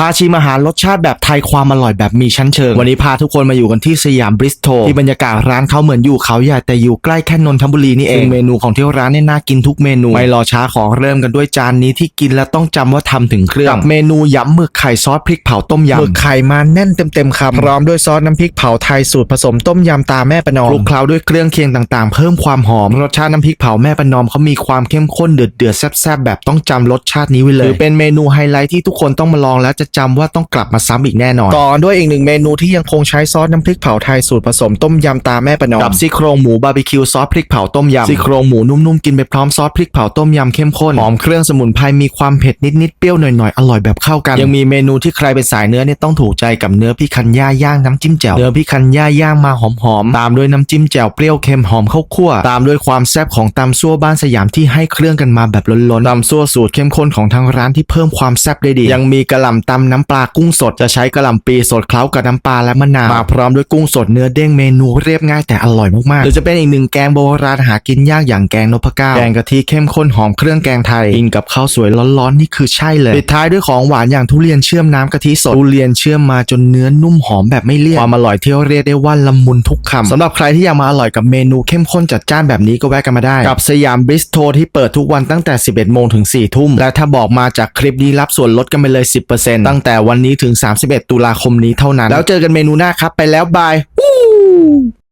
พาชิมอาหารรสชาติแบบไทยความอร่อยแบบมีชั้นเชิง วันนี้พาทุกคนมาอยู่กันที่สยามบริสโตที่บรรยากาศร้านเขาเหมือนอยู่เขาใหญ่แต่อยู่ใกล้แค่นนทบุรีนี่เองซึ่งเมนูของที่ร้านเนี่ยน่ากินทุกเมนูไม่รอช้าขอเริ่มกันด้วยจานนี้ที่กินแล้วต้องจำว่าทำถึงเครื่องกับเมนูยำหมึกไข่ซอสพริกเผาต้มยำหมึกไข่มาแน่นเต็มๆคำพร้อมด้วยซอสน้ำพริกเผาไทยสูตรผสมต้มยำตาแม่ประนอมคลุกเคล้าด้วยเครื่องเคียงต่างๆ เพิ่มความหอมรสชาติน้ำพริกเผาแม่ประนอมเขามีความเข้มข้นเดือดเดือดๆแซ่บๆแบบต้องจำรสชาตินี้ไว้เลยถือเป็นเมนูไฮไลท์ที่ทุกคนต้องมาลองแล้วจะจำว่าต้องกลับมาซ้ำอีกแน่นอน ต่อด้วยอีกหนึ่งเมนูที่ยังคงใช้ซอสน้ำพริกเผาไทยสูตรผสมต้มยำตาแม่ประนอมกับซี่โครงหมูบาร์บีคิวซอสพริกเผาต้มยำซี่โครงหมูนุ่มๆกินไปพร้อมซอสพริกเผาต้มยำเข้มข้นหอมเครื่องสมุนไพรมีความเผ็ดนิดๆเปรี้ยวหน่อยๆอร่อยแบบเข้ากัน ยังมีเมนูที่ใครเป็นสายเนื้อเนี่ยต้องถูกใจกับเนื้อพี่คันย่าย่างน้ำจิ้มแจ่วเนื้อพี่คันย่าย่างมาหอมๆตามด้วยน้ำจิ้มแจ่วเปรี้ยวเค็มหอมข้าวคั่วตามด้วยความแซ่บของตำซั่วบ้านสยามที่ให้เครื่องกันมาแบบล้นๆตำซั่วสูตรเข้มข้นของทางร้านที่เพิ่มความแซ่บได้ดี ยังมีกระหล่ำตำน้ำปลากุ้งสดจะใช้กระหล่ำปีสดเคล้ากับน้ำปลาและมะนาวมาพร้อมด้วยกุ้งสดเนื้อเด้งเมนูเรียบง่ายแต่อร่อยมากๆหรือจะเป็นอีกหนึ่งแกงโบราณหากินยากอย่างแกงนพเก้าแกงกะทิเข้มข้นหอมเครื่องแกงไทยกินกับข้าวสวยร้อนๆนี่คือใช่เลยปิดท้ายด้วยของหวานอย่างทุเรียนเชื่อมน้ำกะทิสดทุเรียนเชื่อมมาจนเนื้อนุ่มหอมแบบไม่เลี่ยนความอร่อยที่เรียกได้ว่าละมุนทุกคำสำหรับใครที่อยากมาอร่อยกับเมนูเข้มข้นจัดจ้านแบบนี้ก็แวะกันมาได้ กับสยามบริสโทที่เปิดทุกวันตั้งแต่ 11 โมงถึง 4 ทุ่ม และถ้าบอกมาจากคลิปนี้รับส่วนลดกันไปเลย 10%ตั้งแต่วันนี้ถึง 31 ตุลาคมนี้เท่านั้น แล้วเจอกันเมนูหน้าครับ ไปแล้วบาย